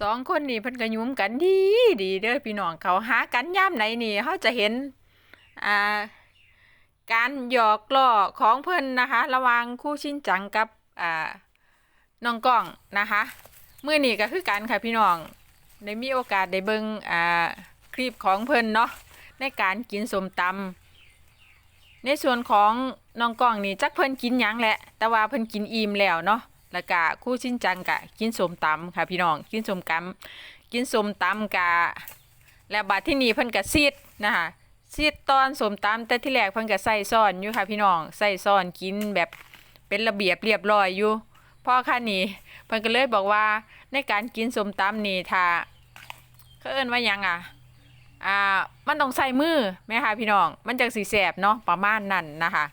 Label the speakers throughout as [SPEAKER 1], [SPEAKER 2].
[SPEAKER 1] สองคนนี่เพิ่นก็ยุ่มกันดีดีเด้อพี่น้องเขาหากันยามไหนนี่เขาจะเห็นอ่าการหยอกล้อของเพิ่นนะคะ ระว่างคู่ชินจังกับอ่าน้องก้องนะคะเมื้อนี้ก็คือกันค่ะพี่น้องได้มีโอกาสได้เบิ่งอ่าคลิปของเพิ่นเนาะในการกินสมตำในส่วนของน้องก้องนี่จักเพิ่นกินหยังแหละ แต่ว่าเพิ่นกินอิ่มแล้วเนาะ แล้วก็คู่ชินจังกะกินสมตำค่ะพี่น้องกินสมกำกินสมตำกะแล้วบัดที่นี่เพิ่นก็ซีดนะคะซีดตอนสมตำแต่ที่แรกเพิ่นก็ใส่ซ่อนอยู่ค่ะพี่น้องใส่ซ่อนกินแบบเป็นระเบียบเรียบร้อยอยู่พอค่ะนี่เพิ่นก็เลยบอกว่าในการกินสมตำนี่ถ้าเขาเอิ้นว่าหยังอะอ่ามันต้องใส่มือแม่ค่ะพี่น้องมันจังสิแสบเนาะประมาณนั้นนะคะ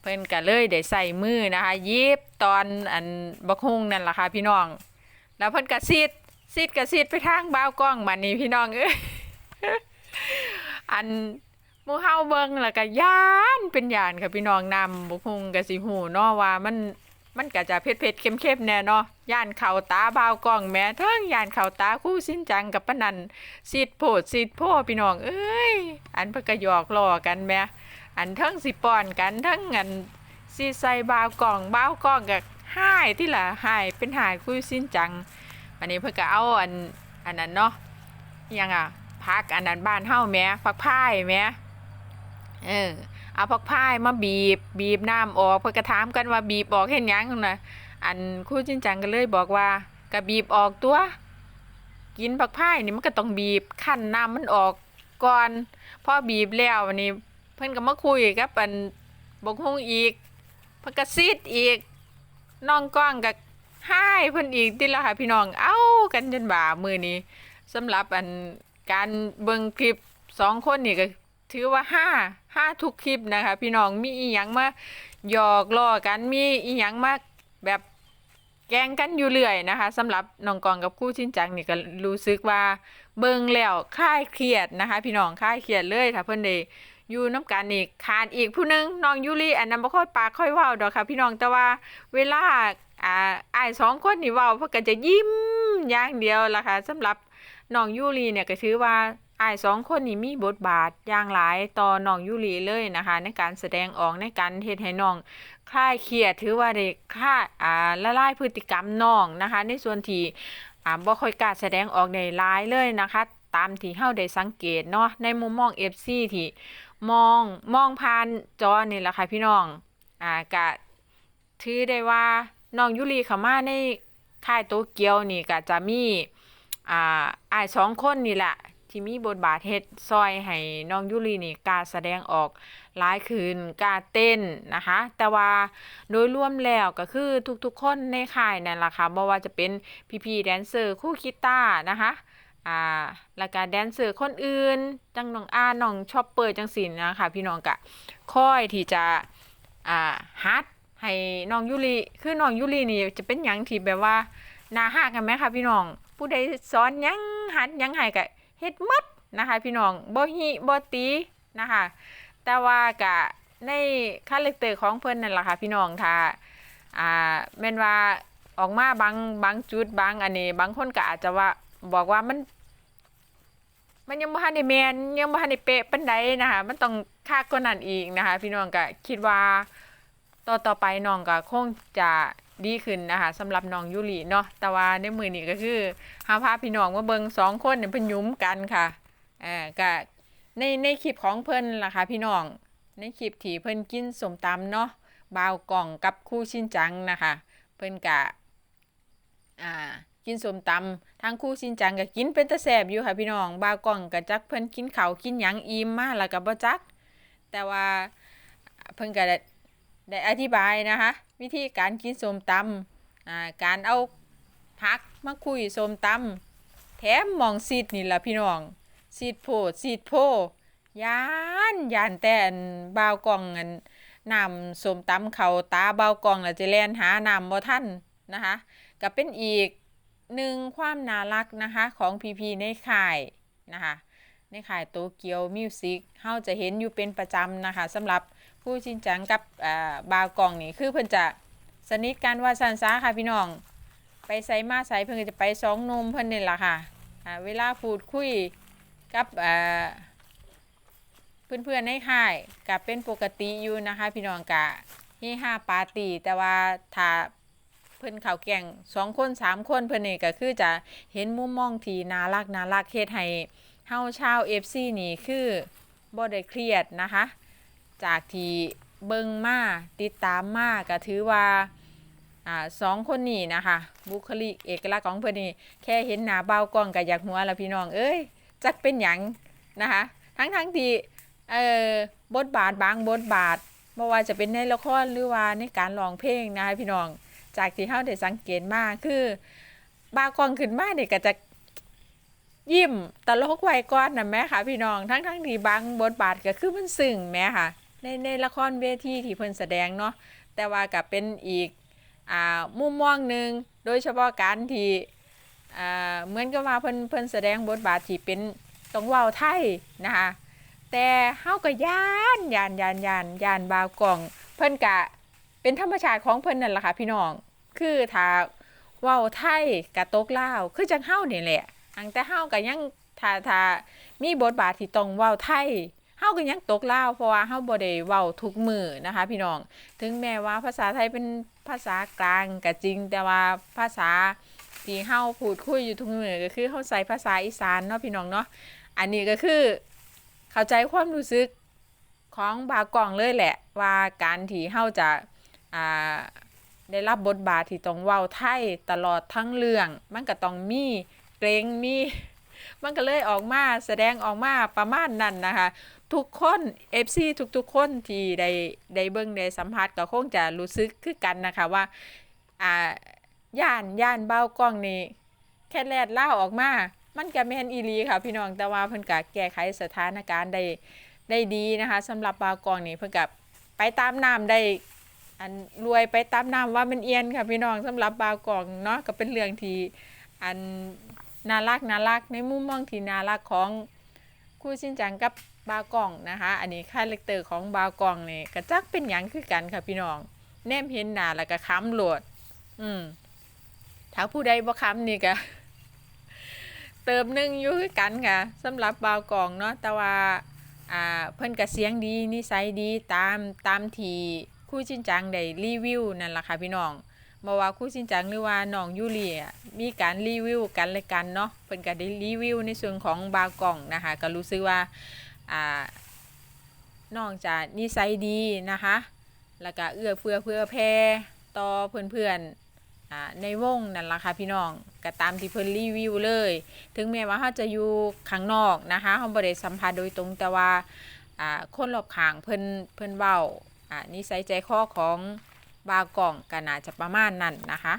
[SPEAKER 1] เพิ่นก็เลยได้ใส่มือนะคะยิบตอนอันบักฮุงนั่นล่ะค่ะพี่น้อง แล้วเพิ่นก็ซีดซีดก็ซีดไปทางบ้าวกล้องบัดนี้พี่น้องเอ้ยอันมูเฮาเบิงแล้วก็ยานเป็นยานค่ะพี่น้องนำบักฮุงก็สิฮู้เนาะว่ามันมันก็จะเผ็ดๆเข้มๆแน่เนาะย่านเข้าตาบ้าวกล้องแม้เทิงย่านเข้าตาคู่สิ้นจังกับปนันซีดโพดซีดโพพี่น้องเอ้ยอันเพิ่นก็หยอกล้อกันแหม อันทั้งสิป้อนกันทั้งอันสิใส่บาวกล่องบาวกล่องกับหายที่ละหายเป็นหายคุยสิ้นจังอันนี้เพื่อก็เอาอันอันนั้นเนาะยังอะพักอันนั้นบ้านเฮาแม่พักพายแม่เออเอาพักพายมาบีบ บีบน้ำออกเพื่อก็ถามกันว่าบีบออกเห็นหยังนะอันคู่จินจังก็เลยบอกว่าก็บีบออกตัว กินผักพายนี่มันก็ต้องบีบขั้นน้ำมันออกก่อนพอบีบแล้ววันนี้ พิ่นก็มาคุยกับอันบกฮงอีกเพิ่นก็ซีดอีกน้องก้องก็ให้เพิ่นอีกติละค่ะพี่น้อง เอ้ากันจนบ่ามือนี้สำหรับอันการเบิ่งคลิปสองคนนี่ก็ถือว่าห้าห้าทุกคลิปนะคะ พี่น้องมีอีหยังมาหยอกล้อกันมีอีหยังมาแบบแกงกันอยู่เรื่อยนะคะสำหรับน้องกองกับคู่ชินจังนี่ก็รู้สึกว่าเบิ่งแล้วคลายเครียดนะคะ พี่น้องคลายเครียดเลยถ้าเพิ่นได้ อยู่น้ำกันอีกขาดอีกผู้หนึงน้องยูริอันนั้นบ่ค่อยปากค่อยเว้าดอกค่ะ พี่น้องแต่ว่าเวลาอ่าอ้ายสองคนนี่เว้าเพิ่นก็จะยิ้มอย่างเดียวล่ะค่ะสำหรับน้องยูริเนี่ยก็ถือว่าอ้ายสองคนนี่มีบทบาทอย่างหลายต่อน้องยูริเลยนะคะ ในการแสดงออกในการเฮ็ดให้น้องคลายเครียดถือว่าได้ค่าอ่าละลายพฤติกรรมน้องนะคะ ในส่วนที่อ่าบ่ค่อยกล้าแสดงออกในหลายเลยนะคะ ตามที่เฮาได้สังเกตเนาะในมุมมอง FC ที่มองมองผ่านจอนี่แหละค่ะพี่น้องอ่ากะถือได้ว่าน้องยุรีเข้ามาในค่ายโตเกียวนี่ก็จะมีอ่าอ้ายสองคนนี่แหละที่มีบทบาทเฮ็ดซอยให้น้องยุรีนี่กล้าแสดงออกหลายคืนกล้าเต้นนะคะ แต่ว่าโดยรวมแล้วก็คือทุกๆคนในค่ายนั่นแหละค่ะบ่ว่าจะเป็นพี่ๆแดนเซอร์คู่กีตานะคะ อ่าแล้วก็แดนเซอร์คนอื่น จังน้องอาน้องชอปเปอร์จังสินนะคะพี่น้องกะค่อยที่จะอ่าฮัดให้น้องยุริคือน้องยุรินี่จะเป็นหยังที่แบบว่านาฮักกันไหมคะพี่น้อง ผู้ใดสอนยังหัดยังให้ก็เฮ็ดหมดนะคะ พี่น้องบ่ฮิบ่ตีนะคะ แต่ว่ากะในคาแรคเตอร์ของเพิ่นนั่นล่ะค่ะพี่น้องถ้าอ่าแม่นว่าออกมาบางบางจุดบางอันนี้ บางคนก็อาจจะว่า บอกว่ามัน มันยังบ่ทันได้แมนยังบ่ทันได้เป๊ะปานใดนะคะมันต้องคักกว่านั้นอีกนะคะ พี่น้องก็คิดว่าต่อต่อไปน้องก็คงจะดีขึ้นนะคะสำหรับน้องยูริเนาะแต่ว่าในมือนี้ก็คือหาพาพี่น้องมาเบิงสองคนเนี่ยเพิ่นยุ้มกันค่ะอ่าก็ในในคลิปของเพิ่นล่ะค่ะพี่น้อง ในคลิปที่เพิ่นกินสมตำเนาะบาวกล่องกับคู่ชินจังนะคะ เพิ่นกะอ่า กินสมตำทางคู่ชินจังก็กินเป็นตะแสบอยู่ค่ะพี่น้องบาวก่องก็จักเพิ่นกินข้าวกินหยังอิ่มมาแล้วก็บ่จัก แต่ว่าเพิ่นก็ได้ได้อธิบายนะคะ วิธีการกินสมตำอ่าการเอาผักมาคุยสมตำแถมมองซีดนี่ล่ะพี่น้องซีดโพดซีดโพยานยานแต่นบาวกองอันนำสมตำเขาตาบาวกองแล้วจะแล่นหาน้ำบ่ทันนะคะก็เป็นอีก หนึ่งความน่ารักนะคะของพีพีในค่ายนะคะในค่ายโตเกียวมิวสิกเฮาจะเห็นอยู่เป็นประจำนะคะสำหรับผู้ชินจังกับอ่าบาวกองนี่คือเพิ่นจะสนิทกันว่าซันซาค่ะพี่น้อง ไปไสมาไสเพิ่นก็จะไปสองนมเพิ่นนี่แหละค่ะเวลาพูดคุยกับเพื่อนๆในค่ายก็เป็นปกติอยู่นะคะ พี่น้องกะเฮฮาปาร์ตี้แต่ว่าถ้า เพิ่นข้าวแก่งสองคนสามคนเพิ่นนี่ก็คือจะเห็นมุมมองที่น่ารักน่ารักเฮ็ดให้เฮาชาว FC นี่คือบ่ได้เครียดนะคะ จากที่เบิ่งมาติดตามมาก็ถือว่าอ่าสองคนนี้นะคะ บุคลิกเอกลักษณ์ของเพื่อนนี่แค่เห็นหน้าเบากล้องก็อยากหัวล้วพี่น้องเอ้ยจักเป็นหยังนะคะ ทั้งทั้งที่เอ่อบทบาทบางบทบาทไม่ว่าจะเป็นในละครหรือว่าในการร้องเพลงนะคะพี่น้อง จากที่เฮาได้สังเกตมาคือบากล้องขึ้นมาเนี่ยก็จะยิ้มตลกไวก่อนนะแม่ค่ะ พี่น้องทั้งทั้งๆที่บางบทบาทก็คือมันซึ้งแม่ค่ะ ในในละครเวทีที่เพิ่นแสดงเนาะแต่ว่าก็เป็นอีกอ่ามุมมองหนึ่งโดยเฉพาะการที่อ่าเหมือนกับว่าเพิ่นเพิ่นแสดงบทบาทที่เป็นต้องว้าไทยนะคะแต่เฮาก็ย่านย่านย่านย่านย่านบาวกล่อง เพิ่นกะ เป็นธรรมชาติของเพิ่นนั่นแหละค่ะพี่น้อง คือถ้าเว้าไทยกะตกลาวคือจังเฮานี่แหละอังแต่เฮาก็ยังถ้าถ้ามีบทบาทที่ต้องเว้าไทยเฮาก็ยังตกลาวเพราะว่าเฮาบ่ได้เว้าทุกมือนะคะ พี่น้อง ถึงแม้ว่าภาษาไทยเป็นภาษากลางก็จริง แต่ว่าภาษาที่เฮาพูดคุยอยู่ทุกมือก็คือเฮาใส่ภาษาอีสานเนาะพี่น้องเนาะอันนี้ก็คือเข้าใจความรู้สึกของบากล่องเลยแหละ ว่าการที่เฮาจะ อ่าได้รับบทบาทที่ต้องเว้าไทยตลอดทั้งเรื่อง มันก็ต้องมีเกรงมีมันก็เลยออกมาแสดงออกมาประมาณนั้นนะคะ ทุกคน FC ทุกๆ คนที่ได้ได้เบิ่งได้สัมผัสก็คงจะรู้สึกคือกันนะคะว่าอ่าย่านย่านเบ้ากล้องนี่แค่แลดเล่าออกมา มันก็แม่นอีลีค่ะ พี่น้องแต่ว่าเพิ่นก็แก้ไขสถานการณ์ได้ได้ดีนะคะสำหรับเบ้ากล้องนี่เพิ่นก็ไปตามน้ำได้ อันรวยไปตามน้ำว่ามันเอียนค่ะพี่น้องสำหรับบ้ากล้องเนาะก็เป็นเรื่องที่อันน่ารักน่ารักในมุมมองที่น่ารักของคู่ชินจังกับบาวกล่องนะคะ อันนี้คาแรคเตอร์ของบาวกล่องนี่กระจักเป็นหยังคือกันค่ะพี่น้อง แนมเห็นหน้าแล้วก็ค้ำโหลด อืมถ้าผู้ใดบ่ค้ำนี่ก็เติมหนึ่งอยู่คือกันค่ะสำหรับบาวกล่องเนาะแต่ว่าอ่าเพิ่นก็เสียงดีนิสัยดีตามตามที่ คู่ชินจังได้รีวิวนั่นล่ะค่ะพี่น้องบ่ว่าคู่ชินจังหรือว่าน้องยูเลียมีการรีวิวกันและกันเนาะเพิ่นก็ได้รีวิวในส่วนของบากล่องนะคะก็รู้สึกว่าอ่าน้องจะนิสัยดีนะคะแล้วก็เอื้อเฟื้อเพื่อแพร่ต่อเพื่อนๆในวงนั่นล่ะค่ะพี่น้องก็ตามที่เพิ่นรีวิวเลย ถึงแม้ว่าเขาจะอยู่ข้างนอกนะคะเขาบ่ได้สัมผัสโดยตรงแต่ว่าคนรอบข้างเพิ่นเพิ่นเว้า นิสัยใจคอของบาวกล่องก็น่าจะประมาณนั้นนะคะ